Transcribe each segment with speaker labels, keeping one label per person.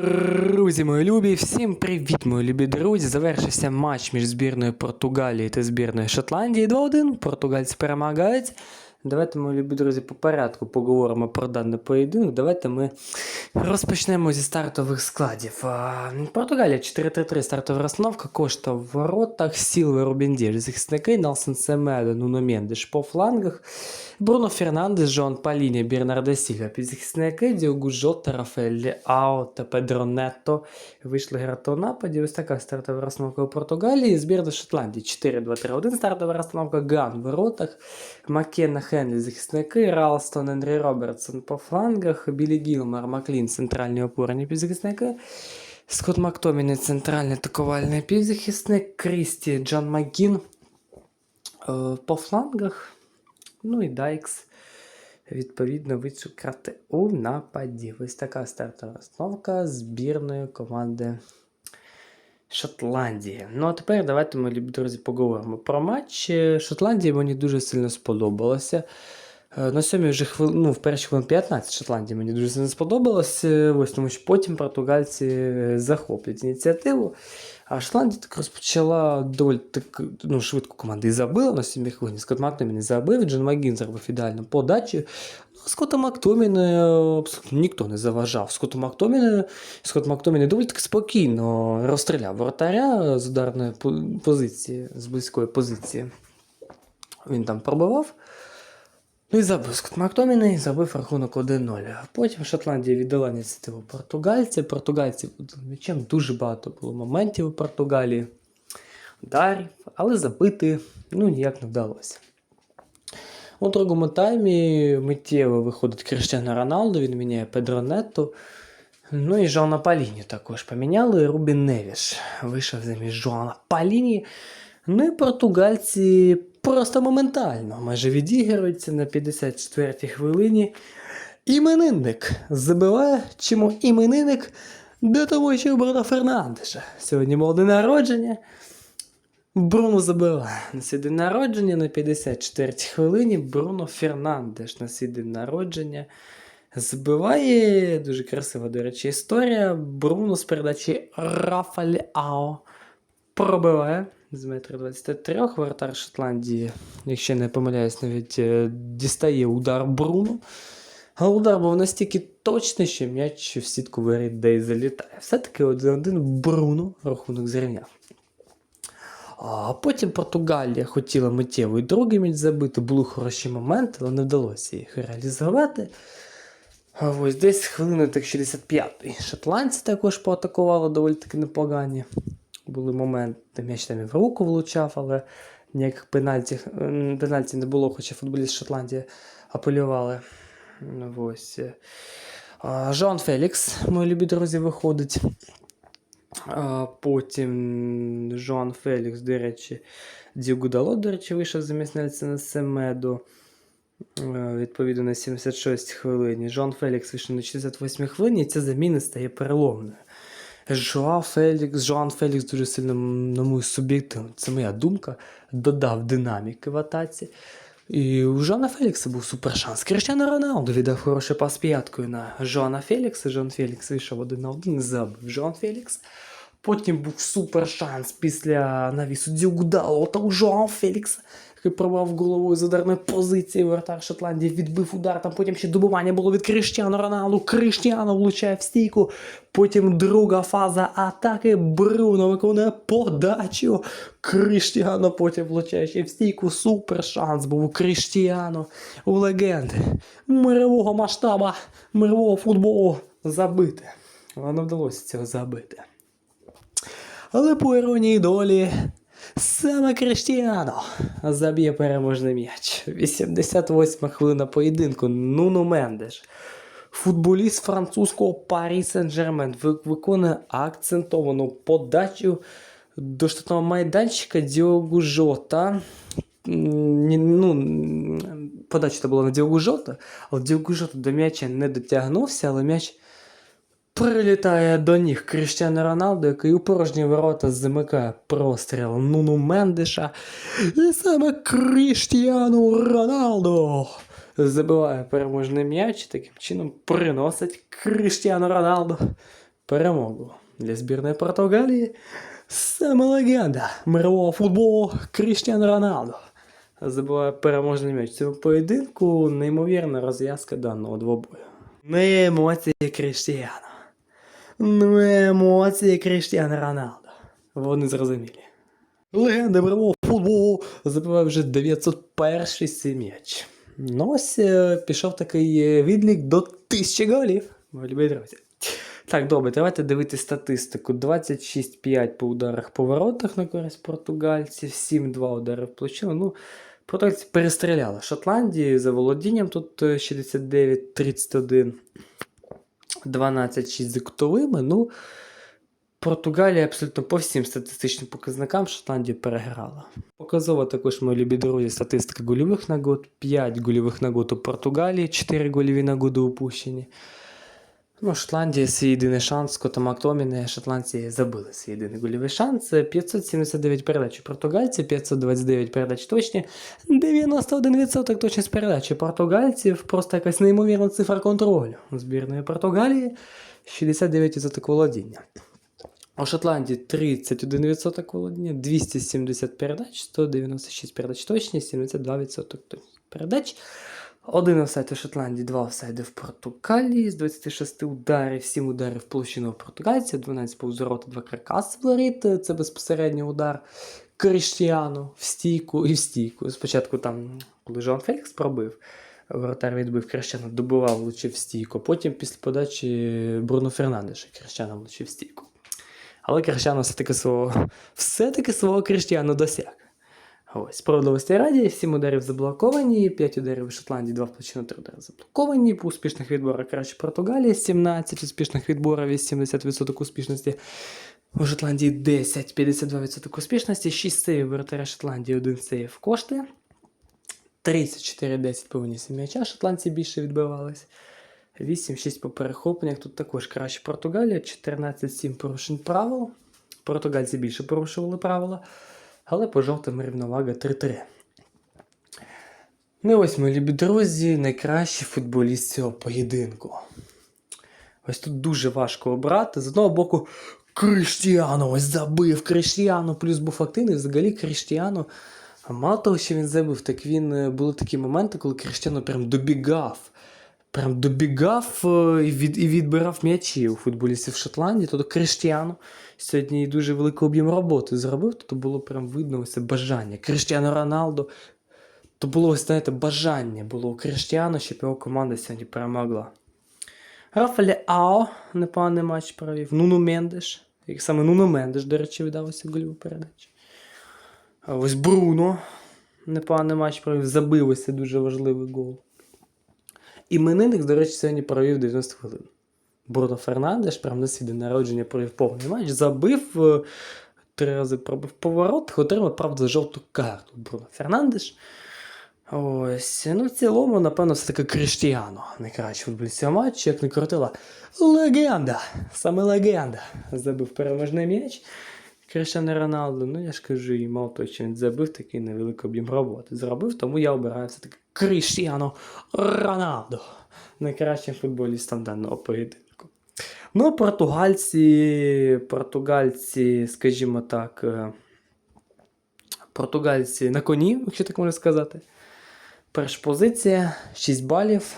Speaker 1: Друзі, мої любі, всім привіт, мої любі друзі. Завершився матч між збірною Португалії та збірною Шотландії 2-1. Португальці перемагають. Давайте, мої любі друзі, по порядку поговоримо про даний поєдинок. Давайте ми розпочнемо зі стартових складів. Португалія 4-3-3 стартова розстановка, Кошта в воротах, Сілве Рубіндєш, захисники, Нелсон Семедо, Нуно Мендеш по флангах, Бруно Фернандес, Жон Паліні, Бернардо Сільва, підзахисники, Діогу Жота, Рафаель Ао та Педро Нетто вийшли грати у нападі. Ось така стартова розстановка у Португалії. Збірна Шотландії 4-2-3-1 стартова розстановка, Ган в воротах, Маккенна Хенлі захисники, Ралстон, Ендрі Робертсон по флангах, Білі Гілмар, Маклін, центральні опорні півзахисники. Скотт Мактоміні, центральний атакувальний півзахисник, Крісті, Джон Макгін е, по флангах. Ну і Дайкс, відповідно, вичукати у нападі. Ось така стартова розстановка збірної команди Шотландії. Ну а тепер давайте, ми, друзі, поговоримо про матч. Шотландії мені дуже сильно сподобалося. Е, На сьомій вже хвил... ну, в перші хвилин 15 Шотландії мені дуже сильно сподобалось. Е, Ось тому що потім португальці е, захоплять ініціативу. А Шотландія так розпочала доволі так, ну, швидко команда і забила на сьомій хвилині. Скотт Мактомін забив, Джон Магін зробив ідеальну подачу. Скотта Мактоміна абсолютно ніхто не заважав. Скотту Мактоміна, Скотт Мактомін доволі таки спокійно розстріляв воротаря з ударної позиції, з близької позиції. Він там пробивав. Ну і забив Скотт Мактоміна і забив рахунок 1-0. Потім Шотландія віддала ініціативу португальці. Португальці м'ячем. Дуже багато було моментів у Португалії, ударів, але забити ну, ніяк не вдалося. У другому таймі миттєво виходить Криштиану Роналду, він міняє Педро Нетто. Ну і Жоана Паліні також поміняли. Рубін Невіш вийшов замість Жоана Паліні. Ну і португальці просто моментально майже відігруються на 54-й хвилині. Іменинник забиває, чому іменинник до того, що Бруно Фернандеша. Сьогодні було день народження. Бруно забиває на свій день народження на 54-й хвилині. Бруно Фернандеш на свій день народження. Забиває дуже красива, до речі, історія. Бруно з передачі Рафаль Ао пробиває з метра 23 воротар Шотландії, якщо не помиляюсь, навіть е, дістає удар Бруно. А удар був настільки точний, що м'яч в сітку воріт де й залітає. Все-таки один Бруно рахунок зрівняв. А потім Португалія хотіла миттєво і другий м'яч забити, були хороші моменти, але не вдалося їх реалізувати. А ось десь хвилини так 65-й. Шотландці також поатакували доволі таки непогані. Були моменти, м'яч там і в руку влучав, але ніяких пенальті, пенальті не було, хоча футболіст Шотландії апелювали. Ось. А, Жоан Фелікс, мої любі друзі, виходить. Потім Жоан Фелікс, до речі, Діогу Дало, до речі, вийшов замість Нельсона Семеду. Відповідно на 76 хвилині. Жоан Фелікс вийшов на 68 хвилині, і ця заміна стає переломною. Жоа Фелікс, Жоан Фелікс дуже сильно, на мою суб'єктивну, це моя думка, додав динаміки в атаці. І у Жона Фелікса був супер шанс. Криштиану Роналду віддав хороший пас п'яткою на Жона Фелікса. Жон Фелікс вийшов один на один, забив Жон Фелікс. Потім був супер шанс після навісу Діугдало та у Жоан Фелікса, пробував головою з ударної позиції вратар Шотландії, відбив удар. Там потім ще добування було від Криштиану Роналду. Криштиану влучає в стійку. Потім друга фаза атаки. Бруно виконує подачу. Криштиану потім влучає ще в стійку. Супер шанс був у Криштиану. У легенди мирового масштаба, мирового футболу забити. Але не вдалося цього забити. Але по іронії долі, саме Криштіано заб'є переможний м'яч. 88 хвилина поєдинку. Нуно Мендеш. Футболіст французького Парі Сен-Жермен виконує акцентовану подачу до штатного майданчика Діогу Жота. Ну, подача була на Діогу Жота, але Діогу Жота до м'яча не дотягнувся, але м'яч Прилітає до ніг Кріштіану Роналду, який у порожні ворота замикає простріл Нуну Мендеша. І саме Кріштіану Роналду забиває переможний м'яч і таким чином приносить Кріштіану Роналду перемогу для збірної Португалії. Саме легенда мирового футболу Кріштіану Роналдо забиває переможний м'яч. В цьому поєдинку неймовірна розв'язка даного двобою. Не емоції Кріштіану ну, емоції Кріштіана Роналду. Вони зрозумілі. Легенда мирового футболу забиває вже 901-й м'яч. Ну ось е, пішов такий е, відлік до 1000 голів. Любі друзі. Так, добре, давайте дивити статистику. 26-5 по ударах по воротах на користь португальців, 7-2 удари в плечину. Ну, Португальці перестріляли Шотландії за володінням тут е, 69-31. 12 6 з кутовими. Ну, Португалія абсолютно по всім статистичним показникам Шотландію переграла. Показова також мої любі друзі статистика гольових нагод, 5 гольових нагод у Португалії, 4 гольові нагоди упущені. Ну, Шотландія свій єдиний шанс, Скотта Мактоміне, шотландці забили свій єдиний гольовий шанс. 579 передач у португальців, 529 передач точні, 91% точність передачі португальців. Просто якась неймовірна цифра контролю збірної Португалії, 69% володіння. У Шотландії 31% володіння, 270 передач, 196 передач точність, 72% передач. Один офсайд у Шотландії, два офсайди в Португалії. З 26 ударів, 7 ударів в площину у португальців, 12 повз ворота, 2 каркаси в. Це безпосередньо удар Кріштіану в стійку і в стійку. Спочатку там, коли Жан Фелікс пробив, воротар відбив Кріштіану, добивав, влучив в стійку. Потім після подачі Бруно Фернандеша Кріштіану влучив в стійку. Але Кріштіану все-таки свого, все-таки свого Кріштіану досяг. Ось, справедливості раді, 7 ударів заблоковані, 5 ударів у Шотландії, 2 в площину, 3 удари заблоковані. По успішних відборах краще Португалії, 17 успішних відборів, 80% успішності. У Шотландії 10, 52% успішності, 6 сейвів воротаря Шотландії, 1 сейв кошти. 34-10 по винісі м'яча, шотландці більше відбивались. 8-6 по перехопленнях, тут також краще Португалія, 14-7 порушень правил. Португальці більше порушували правила але по жовтим рівновага 3-3. Ну ось, мої любі друзі, найкращий футболіст цього поєдинку. Ось тут дуже важко обрати. З одного боку, Кріштіану ось забив. Кріштіану плюс був активний. Взагалі Кріштіану. А мало того, що він забив, так він е, були такі моменти, коли Кріштіану прям добігав. Прям добігав е, і, від, і відбирав м'ячі у футболістів Шотландії. Тобто Кріштіану сьогодні дуже великий об'єм роботи зробив, то було прям видно ось це бажання. Кріштіану Роналдо, то було ось, знаєте, бажання було у Кріштіану, щоб його команда сьогодні перемогла. Рафаель Ао непоганий матч провів. Нуну Мендеш. Як саме Нуну Мендеш, до речі, віддав ось гольову передачу. Ось Бруно. Непоганий матч провів, забив ось дуже важливий гол. Іменинник, до речі, сьогодні провів 90 хвилин. Бруно Фернандеш прямо на свій день народження провів повний матч, забив, е, три рази пробив поворот, отримав, правда, жовту карту Бруно Фернандеш. Ось, ну в цілому, напевно, все-таки Кріштіану. Найкращий футболіст цього матчу, як не крутила. Легенда! Саме легенда. Забив переможний м'яч. Кріштіану Роналду, ну я ж кажу, і того, що він забив такий невеликий об'єм роботи. Зробив, тому я обираю все-таки Кріштіану Роналду. Найкращим футболістом даного поєдинку. Ну, португальці, португальці, скажімо так, е, португальці на коні, якщо так можна сказати. Перша позиція, 6 балів.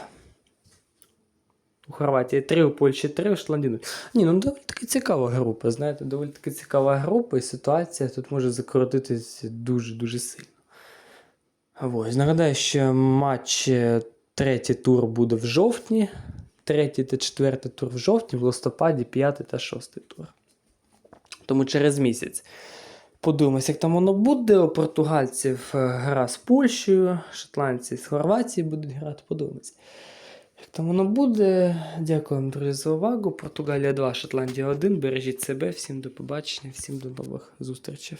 Speaker 1: У Хорватії 3, у Польщі 3, у Шотландії 0. Ні, ну доволі таки цікава група. Знаєте, доволі таки цікава група, і ситуація тут може закоротитися дуже-дуже сильно. Ось, нагадаю, що матч е, третій тур буде в жовтні, третій та четвертий тур в жовтні, в листопаді, п'ятий та шостий тур. Тому через місяць. Подивимось, як там воно буде. У португальців е, гра з Польщею, шотландці з Хорватії будуть грати, подивимось. Як там воно буде? Дякую, друзі, за увагу. Португалія 2, Шотландія 1. Бережіть себе, всім до побачення, всім до нових зустрічей.